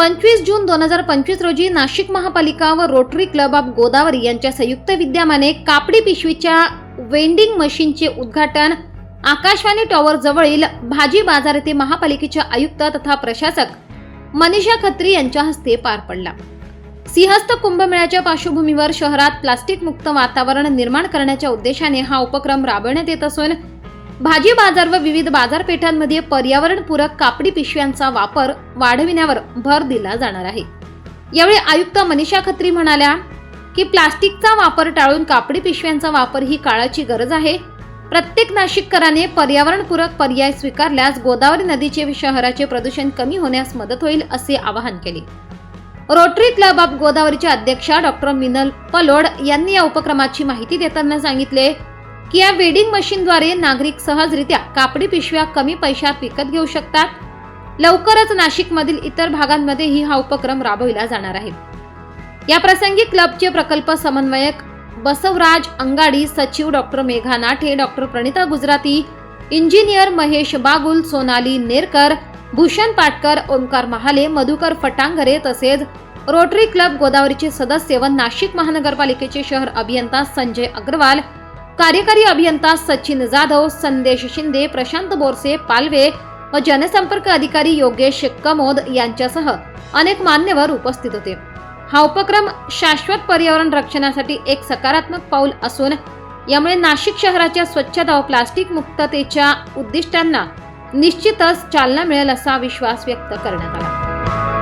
पंचवीस जून दोन हजार पंचवीस रोजी नाशिक महापालिका व रोटरी क्लब ऑफ गोदावरी यांच्या संयुक्त विद्यमाने कापडी पिशवीच्या वेंडिंग मशीनचे उद्घाटन आकाशवाणी टॉवर जवळील भाजी बाजार येथे महापालिकेचे आयुक्त तथा प्रशासक मनीषा खत्री यांच्या हस्ते पार पडला. सिंहस्थ कुंभमेळ्याच्या पार्श्वभूमीवर शहरात प्लास्टिक मुक्त वातावरण निर्माण करण्याच्या उद्देशाने हा उपक्रम राबवण्यात येत असून भाजी बाजार व विविध बाजारपेठांमध्ये पर्यावरणपूरक कापडी पिशव्यांचा वापर वाढविण्यावर भर दिला जाणार आहे. यावेळी आयुक्त मनीषा खत्री म्हणाल्या की प्लास्टिकचा वापर टाळून कापडी पिशव्यांचा वापर ही काळाची गरज आहे. प्रत्येक नाशिककराने पर्यावरणपूरक पर्याय स्वीकारल्यास गोदावरी नदीचे शहराचे प्रदूषण कमी होण्यास मदत होईल असे आवाहन केले. रोटरी क्लब ऑफ गोदावरीचे अध्यक्षा डॉक्टर मिनल पलोड यांनी या उपक्रमाची माहिती देताना सांगितले की या वेडिंग मशीनद्वारे नागरिक सहजरित्या कापडी पिशव्या कमी पैशात विकत घेऊ शकतात. लवकरच नाशिकमधील इतर भागांमध्येही हा उपक्रम राबविला जाणार आहे. या प्रसंगी क्लबचे प्रकल्प समन्वयक बसवराज अंगाडी सचिव doctor Megha Nathe doctor Pranita Gujarati engineer Mahesh Bagul Sonali Nerkar Bhushan Patkar Omkar Mahale Madhukar Phatangare तसेच रोटरी क्लब गोदावरीचे सदस्य व नाशिक महानगरपालिकेचे शहर अभियंता संजय अग्रवाल कार्यकारी अभियंता सचिन जाधव संदेश शिंदे प्रशांत बोरसे पालवे व जनसंपर्क अधिकारी योगेश कमोद यांच्यासह अनेक मान्यवर उपस्थित होते. हा उपक्रम शाश्वत पर्यावरण रक्षणासाठी एक सकारात्मक पाऊल असून यामुळे नाशिक शहराच्या स्वच्छता व प्लास्टिक मुक्ततेच्या उद्दिष्टांना निश्चितच चालना मिळेल असा विश्वास व्यक्त करण्यात आला.